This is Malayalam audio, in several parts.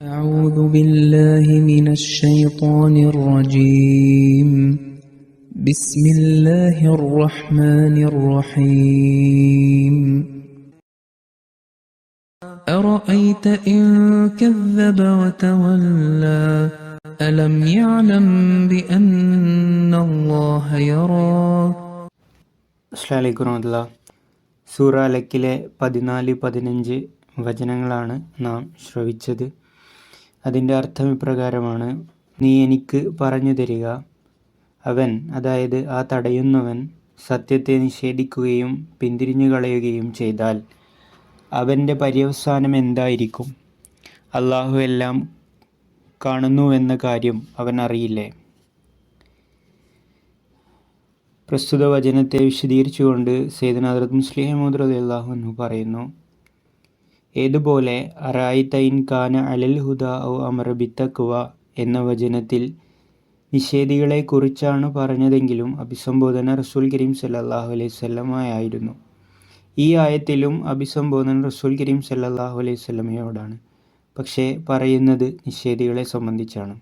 أعوذ بالله من الشيطان الرجيم بسم الله الرحمن الرحيم أرأيت إن كذب وتولى ألم يعلم بأن الله يرى അസ്ലാലിക്കും വറഹമത്തുള്ള സൂറ അലക്കിലെ പതിനാല് പതിനഞ്ച് വചനങ്ങളാണ് നാം ശ്രവിച്ചത് അതിന്റെ അർത്ഥം ഇപ്രകാരമാണ് നീ എനിക്ക് പറഞ്ഞു തരിക. അവൻ അതായത് ആ തടയുന്നവൻ സത്യത്തെ നിഷേധിക്കുകയും പിന്തിരിഞ്ഞു കളയുകയും ചെയ്താൽ അവന്റെ പര്യവസാനം എന്തായിരിക്കും? അള്ളാഹു എല്ലാം കാണുന്നുവെന്ന കാര്യം അവൻ അറിയില്ലേ? പ്രസ്തുത വചനത്തെ വിശദീകരിച്ചുകൊണ്ട് സൈദന ഹദ്രത് മുസ്ലിം അഹമ്മദ് റതി അള്ളാഹു പറയുന്നു ഏതുപോലെ അറായി തൈൻ കാന അലൽ ഹുദ ഔ അമർ ബിത്തക്കുവ എന്ന വചനത്തിൽ നിഷേധികളെക്കുറിച്ചാണ് പറഞ്ഞതെങ്കിലും അഭിസംബോധന റസൂൽ കരീം സല്ലാഹു അലൈഹി സ്വല്ലമായായിരുന്നു ഈ ആയത്തിലും അഭിസംബോധന റസൂൽ കരീം സല്ലാഹു അലൈഹി സ്വലമയോടാണ് പക്ഷേ പറയുന്നത് നിഷേധികളെ സംബന്ധിച്ചാണ്.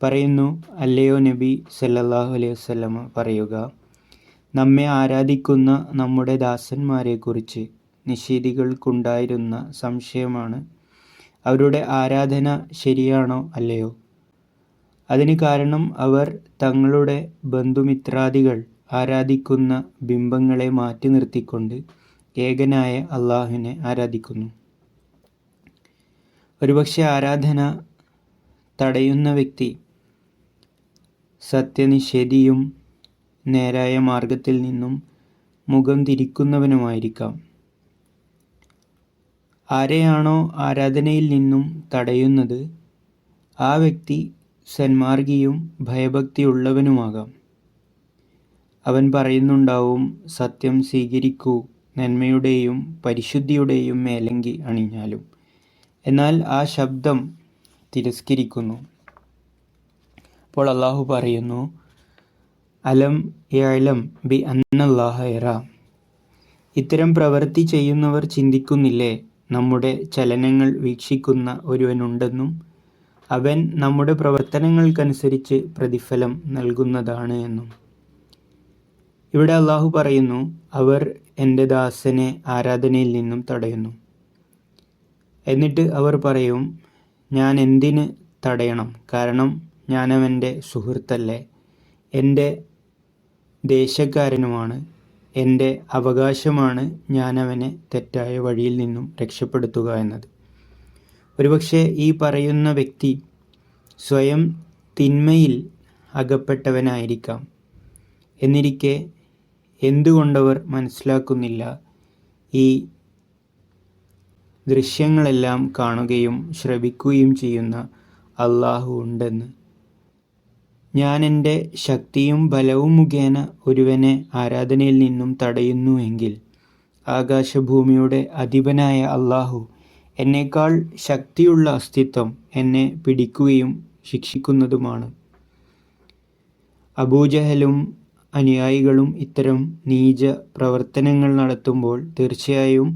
പറയുന്നു അല്ലയോ നബി സല്ലാഹു അലൈഹി വസല്ലമ പറയുക നമ്മെ ആരാധിക്കുന്ന നമ്മുടെ ദാസന്മാരെക്കുറിച്ച് നിഷേധികൾക്കുണ്ടായിരുന്ന സംശയമാണ്. അവരുടെ ആരാധന ശരിയാണോ അല്ലയോ? അതിന് കാരണം അവർ തങ്ങളുടെ ബന്ധുമിത്രാദികൾ ആരാധിക്കുന്ന ബിംബങ്ങളെ മാറ്റി നിർത്തിക്കൊണ്ട് ഏകനായ അള്ളാഹുവിനെ ആരാധിക്കുന്നു. ഒരുപക്ഷെ ആരാധന തടയുന്ന വ്യക്തി സത്യനിഷേധിയും നേരായ മാർഗത്തിൽ നിന്നും മുഖം തിരിക്കുന്നവനുമായിരിക്കാം. ആരെയാണോ ആരാധനയിൽ നിന്നും തടയുന്നത് ആ വ്യക്തി സന്മാർഗിയും ഭയഭക്തിയുള്ളവനുമാകാം. അവൻ പറയുന്നുണ്ടാവും സത്യം സ്വീകരിക്കൂ നന്മയുടെയും പരിശുദ്ധിയുടെയും മേലങ്കി അണിഞ്ഞാലും. എന്നാൽ ആ ശബ്ദം തിരസ്കരിക്കുന്നു. അപ്പോൾ അള്ളാഹു പറയുന്നു അലം ഏലം ബി അന്നല്ലാഹ എറ. ഇത്തരം പ്രവൃത്തി ചെയ്യുന്നവർ ചിന്തിക്കുന്നില്ലേ? നമ്മുടെ ചലനങ്ങൾ വീക്ഷിക്കുന്ന ഒരുവനുണ്ടെന്നും അവൻ നമ്മുടെ പ്രവർത്തനങ്ങൾക്കനുസരിച്ച് പ്രതിഫലം നൽകുന്നതാണ് എന്നും. ഇവിടെ അള്ളാഹു പറയുന്നു അവർ എന്റെ ദാസനെ ആരാധനയിൽ നിന്നും തടയുന്നു. എന്നിട്ട് അവർ പറയും ഞാൻ എന്തിന് തടയണം? കാരണം ഞാനവന്റെ സുഹൃത്തല്ലേ. എന്റെ ദേശക്കാരനുമാണ്. എന്റെ അവകാശമാണ് ഞാൻ അവനെ തെറ്റായ വഴിയിൽ നിന്നും രക്ഷപ്പെടുത്തുക എന്നത്. ഒരുപക്ഷെ ഈ പറയുന്ന വ്യക്തി സ്വയം തിന്മയിൽ അകപ്പെട്ടവനായിരിക്കാം. എന്നിരിക്കെ എന്തുകൊണ്ടവർ മനസ്സിലാക്കുന്നില്ല? ഈ ദൃശ്യങ്ങളെല്ലാം കാണുകയും ശ്രവിക്കുകയും ചെയ്യുന്ന അള്ളാഹു ഉണ്ടെന്ന്. എന്റെ ശക്തിയും ബലവും മുഖേന ഒരുവനെ ആരാധനയിൽ നിന്നും തടയുന്നു എങ്കിൽ ആകാശഭൂമിയുടെ അധിപനായ അള്ളാഹു എന്നേക്കാൾ ശക്തിയുള്ള അസ്തിത്വം എന്നെ പിടിക്കുകയും ശിക്ഷിക്കുന്നതുമാണ്. അബൂജഹലും അനുയായികളും ഇത്തരം നീച പ്രവർത്തനങ്ങൾ നടത്തുമ്പോൾ തീർച്ചയായും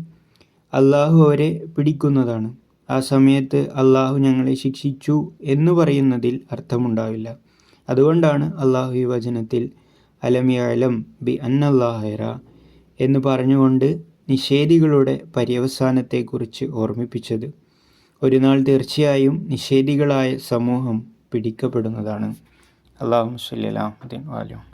അള്ളാഹു അവരെ പിടിക്കുന്നതാണ്. ആ സമയത്ത് അള്ളാഹു ഞങ്ങളെ ശിക്ഷിച്ചു എന്ന് പറയുന്നതിൽ അർത്ഥമുണ്ടാവില്ല. അതുകൊണ്ടാണ് അള്ളാഹു ഈ വചനത്തിൽ അലമിയാലം ബി അന്നല്ലാഹിറ എന്ന് പറഞ്ഞുകൊണ്ട് നിഷേധികളുടെ പര്യവസാനത്തെക്കുറിച്ച് ഓർമ്മിപ്പിച്ചത്. ഒരു നാൾ തീർച്ചയായും നിഷേധികളായ സമൂഹം പിടിക്കപ്പെടുന്നതാണ്. അള്ളാഹു സല്ലാഹുദ്ദീൻ വാലും